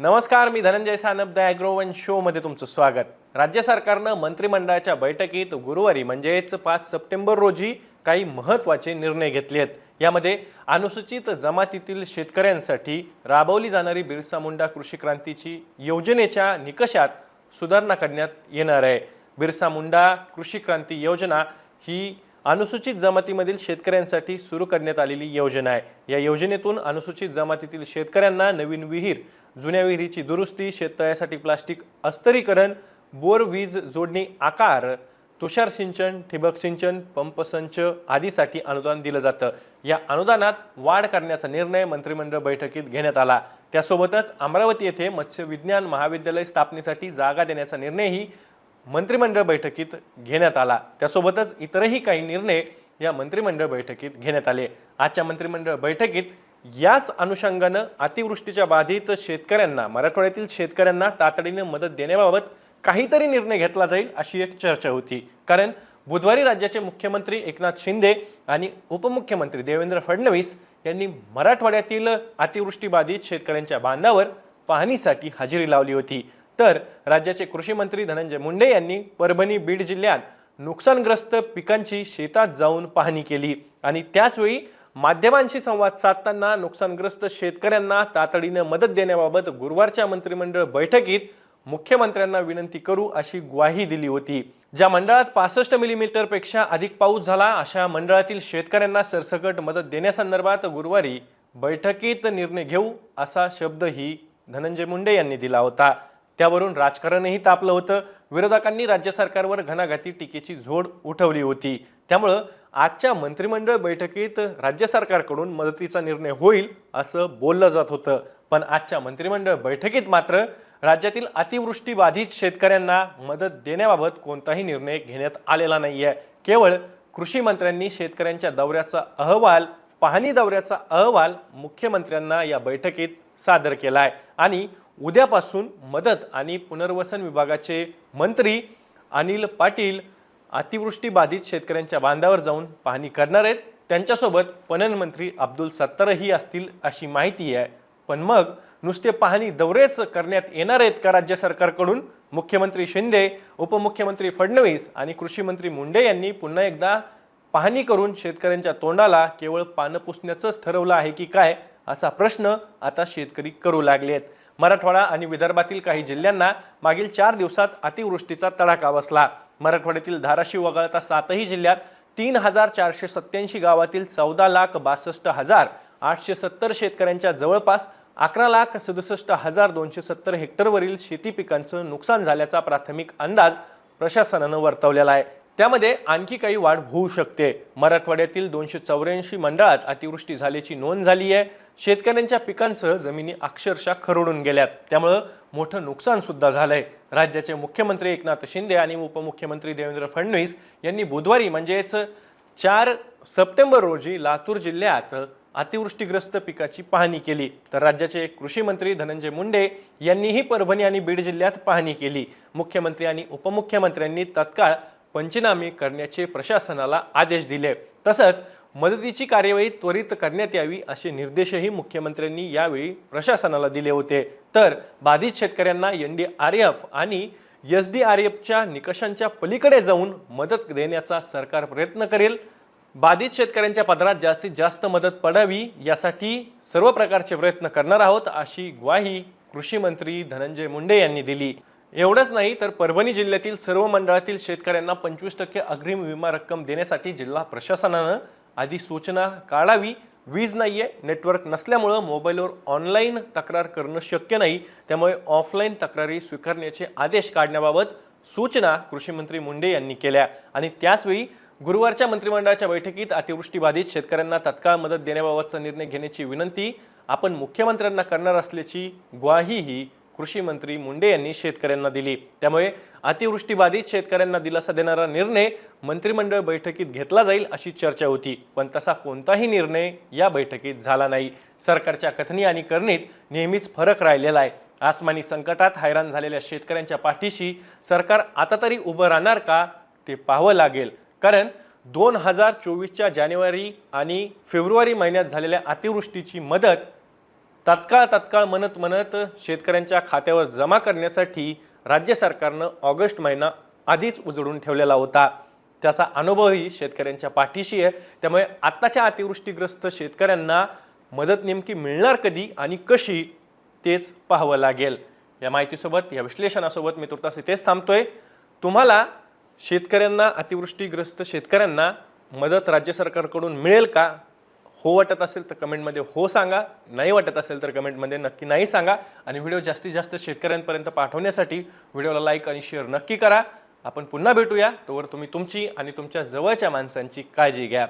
नमस्कार मी धनंजय सानप द ॲग्रोवन शोमध्ये तुमचं स्वागत. राज्य सरकारनं मंत्रिमंडळाच्या बैठकीत गुरुवारी म्हणजेच पाच सप्टेंबर रोजी काही महत्त्वाचे निर्णय घेतले आहेत. यामध्ये अनुसूचित जमातीतील शेतकऱ्यांसाठी राबवली जाणारी बिरसा मुंडा कृषी क्रांतीची योजनेच्या निकषात सुधारणा करण्यात येणार आहे. बिरसा मुंडा कृषी क्रांती योजना ही अनुसूचित जमातीमधील शेतकऱ्यांसाठी सुरू करण्यात आलेली योजना आहे. या योजनेतून अनुसूचित जमातीतील शेतकऱ्यांना नवीन विहीर जुन्या विहिरीची दुरुस्ती शेततळ्यासाठी प्लास्टिक अस्तरीकरण बोर वीज जोडणी आकार तुषार सिंचन ठिबक सिंचन पंप संच आदीसाठी अनुदान दिलं जातं. या अनुदानात वाढ करण्याचा निर्णय मंत्रिमंडळ बैठकीत घेण्यात आला. त्यासोबतच अमरावती येथे मत्स्य विज्ञान महाविद्यालय स्थापनेसाठी जागा देण्याचा निर्णयही मंत्रिमंडळ बैठकीत घेण्यात आला. त्यासोबतच इतरही काही निर्णय या मंत्रिमंडळ बैठकीत घेण्यात आले. आजच्या मंत्रिमंडळ बैठकीत याच अनुषंगानं अतिवृष्टीच्या बाधित शेतकऱ्यांना मराठवाड्यातील शेतकऱ्यांना तातडीने मदत देण्याबाबत काहीतरी निर्णय घेतला जाईल अशी एक चर्चा होती. कारण बुधवारी राज्याचे मुख्यमंत्री एकनाथ शिंदे आणि उपमुख्यमंत्री देवेंद्र फडणवीस यांनी मराठवाड्यातील अतिवृष्टीबाधित शेतकऱ्यांच्या बांधावर पाहणीसाठी हजेरी लावली होती. तर राज्याचे कृषी मंत्री धनंजय मुंडे यांनी परभणी बीड जिल्ह्यात नुकसानग्रस्त पिकांची शेतात जाऊन पाहणी केली आणि त्याचवेळी माध्यमांशी संवाद साधताना नुकसानग्रस्त शेतकऱ्यांना तातडीनं मदत देण्याबाबत गुरुवारच्या मंत्रिमंडळ बैठकीत मुख्यमंत्र्यांना विनंती करू अशी ग्वाही दिली होती. ज्या मंडळात पासष्ट मिलीमीटरपेक्षा अधिक पाऊस झाला अशा मंडळातील शेतकऱ्यांना सरसकट मदत देण्यासंदर्भात गुरुवारी बैठकीत निर्णय घेऊ असा शब्दही धनंजय मुंडे यांनी दिला होता. त्यावरून राजकारणही तापलं होतं. विरोधकांनी राज्य सरकारवर घणाघाती टीकेची झोड उठवली होती. त्यामुळं आजच्या मंत्रिमंडळ बैठकीत राज्य सरकारकडून मदतीचा निर्णय होईल असं बोललं जात होतं. पण आजच्या मंत्रिमंडळ बैठकीत मात्र राज्यातील अतिवृष्टी बाधित शेतकऱ्यांना मदत देण्याबाबत कोणताही निर्णय घेण्यात आलेला नाही आहे केवळ कृषी मंत्र्यांनी शेतकऱ्यांच्या दौऱ्याचा अहवाल पाहणी दौऱ्याचा अहवाल मुख्यमंत्र्यांना या बैठकीत सादर केला आहे आणि उद्यापासून मदत आणि पुनर्वसन विभागाचे मंत्री अनिल पाटील अतिवृष्टी बाधित शेतकऱ्यांच्या बांधावर जाऊन पाहणी करणार आहेत. त्यांच्यासोबत पणन मंत्री अब्दुल सत्तारही असतील अशी माहिती आहे. पण मग नुसते पाहणी दौरेच करण्यात येणार आहेत का राज्य सरकारकडून? मुख्यमंत्री शिंदे उपमुख्यमंत्री फडणवीस आणि कृषी मंत्री मुंडे यांनी पुन्हा एकदा पाहणी करून शेतकऱ्यांच्या तोंडाला केवळ पानं पुसण्याचंच ठरवलं आहे की काय असा प्रश्न आता शेतकरी करू लागले आहेत मराठवाडा आणि विदर्भातील काही जिल्ह्यांना मागील चार दिवसात अतिवृष्टीचा तडाखा बसला. मराठवाड्यातील धाराशिव वगळता सातही जिल्ह्यात तीन हजार चारशे सत्याऐंशी गावातील चौदा लाख बासष्ट हजार आठशे सत्तर शेतकऱ्यांच्या जवळपास अकरा लाख सदुसष्ट हजार दोनशे सत्तर हेक्टरवरील शेती पिकांचं नुकसान झाल्याचा प्राथमिक अंदाज प्रशासनानं वर्तवलेला आहे. त्यामध्ये आणखी काही वाढ होऊ शकते. मराठवाड्यातील दोनशे चौऱ्याऐंशी मंडळात अतिवृष्टी झाल्याची नोंद झाली आहे शेतकऱ्यांच्या पिकांसह जमिनी अक्षरशः खरडून गेल्यात. त्यामुळं मोठं नुकसान सुद्धा झालंय. राज्याचे मुख्यमंत्री एकनाथ शिंदे आणि उपमुख्यमंत्री देवेंद्र फडणवीस यांनी बुधवारी म्हणजेच चार सप्टेंबर रोजी लातूर जिल्ह्यात अतिवृष्टीग्रस्त पिकाची पाहणी केली. तर राज्याचे कृषी मंत्री धनंजय मुंडे यांनीही परभणी आणि बीड जिल्ह्यात पाहणी केली. मुख्यमंत्री आणि उपमुख्यमंत्र्यांनी तत्काळ पंचनामे करण्याचे प्रशासनाला आदेश दिले. तसंच मदतीची कार्यवाही त्वरित करण्यात यावी असे निर्देशही मुख्यमंत्र्यांनी यावेळी प्रशासनाला दिले होते. तर बाधित शेतकऱ्यांना एन डी आर एफ आणि एस डी आर एफच्या निकषांच्या पलीकडे जाऊन मदत देण्याचा सरकार प्रयत्न करेल. बाधित शेतकऱ्यांच्या पदरात जास्तीत जास्त मदत पडावी यासाठी सर्व प्रकारचे प्रयत्न करणार आहोत अशी ग्वाही कृषी मंत्री धनंजय मुंडे यांनी दिली. एवढंच नाही तर परभणी जिल्ह्यातील सर्व मंडळातील शेतकऱ्यांना पंचवीस टक्के अग्रिम विमा रक्कम देण्यासाठी जिल्हा प्रशासनानं आधी सूचना काढावी. वीज नाही आहे नेटवर्क नसल्यामुळं मोबाईलवर ऑनलाईन तक्रार करणं शक्य नाही. त्यामुळे ऑफलाईन तक्रारी स्वीकारण्याचे आदेश काढण्याबाबत सूचना कृषी मंत्री मुंडे यांनी केल्या. आणि त्याचवेळी गुरुवारच्या मंत्रिमंडळाच्या बैठकीत अतिवृष्टीबाधित शेतकऱ्यांना तत्काळ मदत देण्याबाबतचा निर्णय घेण्याची विनंती आपण मुख्यमंत्र्यांना करणार असल्याची ग्वाहीही कृषी मंत्री मुंडे यांनी शेतकऱ्यांना दिली. त्यामुळे अतिवृष्टीबाधित शेतकऱ्यांना दिलासा देणारा निर्णय मंत्रिमंडळ बैठकीत घेतला जाईल अशी चर्चा होती. पण तसा कोणताही निर्णय या बैठकीत झाला नाही. सरकारच्या कथनी आणि करणीत नेहमीच फरक राहिलेला आहे. आसमानी संकटात हैराण झालेल्या शेतकऱ्यांच्या पाठीशी सरकार आता तरी उभं राहणार का ते पाहावं लागेल. कारण दोन हजार चोवीसच्या जानेवारी आणि फेब्रुवारी महिन्यात झालेल्या अतिवृष्टीची मदत तात्काळ तात्काळ म्हणत म्हणत शेतकऱ्यांच्या खात्यावर जमा करण्यासाठी राज्य सरकारनं ऑगस्ट महिना आधीच उजळून ठेवलेला होता. त्याचा अनुभवही शेतकऱ्यांच्या पाठीशी आहे. त्यामुळे आत्ताच्या अतिवृष्टीग्रस्त शेतकऱ्यांना मदत नेमकी मिळणार कधी आणि कशी तेच पाहावं लागेल. या माहितीसोबत या विश्लेषणासोबत मी तुर्तास इथेच थांबतोय. तुम्हाला शेतकऱ्यांना अतिवृष्टीग्रस्त शेतकऱ्यांना मदत राज्य सरकारकडून मिळेल का? हो वाटत असेल तर कमेंटमध्ये हो सांगा नाही वाटत असेल तर कमेंटमध्ये नक्की नाही सांगा. आणि व्हिडिओ जास्तीत जास्त शेतकऱ्यांपर्यंत पाठवण्यासाठी व्हिडिओला लाईक आणि शेअर नक्की करा. आपण पुन्हा भेटूया तोवर तुम्ही तुमची आणि तुमच्या जवळच्या माणसांची काळजी घ्या.